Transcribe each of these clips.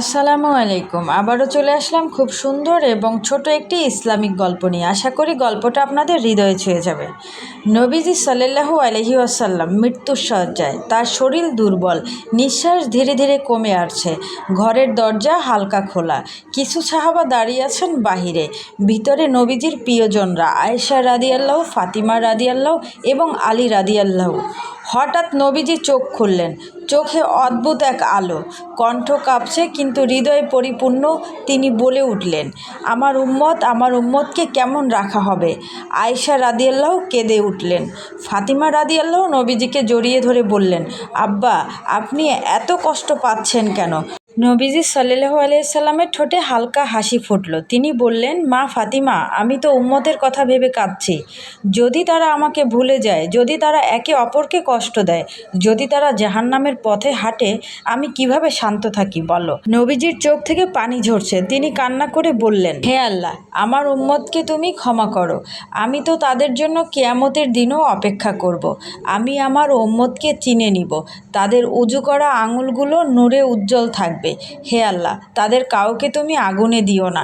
আসসালামু আলাইকুম। আবারও চলে আসলাম খুব সুন্দর এবং ছোট একটি ইসলামিক গল্প নিয়ে। আশা করি গল্পটা আপনাদের হৃদয়ে ছুঁয়ে যাবে। নবীজি সাল্লাল্লাহু আলহি আসাল্লাম মৃত্যুর সজ্জায় তার শরীর দুর্বল, নিঃশ্বাস ধীরে ধীরে কমে আসছে, ঘরের দরজা হালকা খোলা, কিছু সাহাবা দাঁড়িয়ে আছেন বাহিরে, ভিতরে নবীজির প্রিয়জনরা আয়েশা রাদিয়াল্লাহ, ফাতিমা রাদিয়াল্লাহ এবং আলী রাদিয়াল্লাহ। হঠাৎ নবীজি চোখ খুললেন। চোখে অদ্ভুত এক আলো। কণ্ঠ কাঁপছে, কিন্তু হৃদয় পরিপূর্ণ, তিনি বলে উঠলেন, আমার উম্মত, আমার উম্মতকে কেমন রাখা হবে? আয়েশা রাদিয়াল্লাহ কেঁদে উঠলেন। ফাতিমা রাদিয়াল্লাহ নবীজিকে জড়িয়ে ধরে বললেন, আব্বা, আপনি এত কষ্ট পাচ্ছেন কেন? নবীজি সাল্লাহ আলিয়াল্লামের ঠোঁটে হালকা হাসি ফুটল। তিনি বললেন, মা ফাতিমা, আমি তো উম্মতের কথা ভেবে কাঁদছি। যদি তারা আমাকে ভুলে যায়, যদি তারা একে অপরকে কষ্ট দেয়, যদি তারা জাহান্নামের পথে হাঁটে, আমি কীভাবে শান্ত থাকি, বলো? নবীজির চোখ থেকে পানি ঝরছে। তিনি কান্না করে বললেন, হে আল্লাহ, আমার উম্মতকে তুমি ক্ষমা করো। আমি তো তাদের জন্য কেয়ামতের দিনও অপেক্ষা করব। আমি আমার উম্মতকে চিনে নিব। তাদের উজু করা আঙুলগুলো নূরে উজ্জ্বল থাকবে। হে আল্লাহ, তাদের কাউকে তুমি আগুনে দিও না।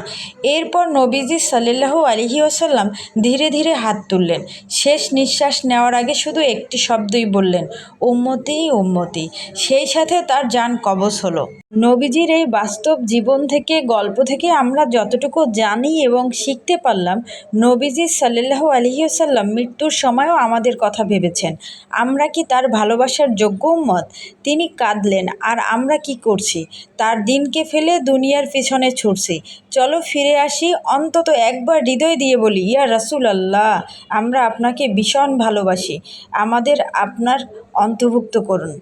এরপর নবীজি সাল্লাহ আলহি ওসাল্লাম ধীরে ধীরে হাত তুললেন। শেষ নিঃশ্বাস নেওয়ার আগে শুধু একটি শব্দই বললেন, উম্মতি উম্মতি। সেই সাথে তার যান কবচ হলো। নবীজির এই বাস্তব জীবন থেকে, গল্প থেকে আমরা যতটুকু জানি এবং শিখতে পারলাম, নবীজি সাল্লাহ আলহিউসাল্লাম মৃত্যুর সময়ও আমাদের কথা ভেবেছেন। আমরা কি তার ভালোবাসার যোগ্য উম্মত? তিনি কাঁদলেন, আর আমরা কি করছি? তার দিনকে ফেলে দুনিয়ার পিছনে ছুটছি। চলো ফিরে আসি, অন্তত একবার হৃদয় দিয়ে বলি, ইয়া রাসুল আল্লাহ আমরা আপনাকে ভীষণ ভালোবাসি। আমাদের আপনার অন্তর্ভুক্ত করুন।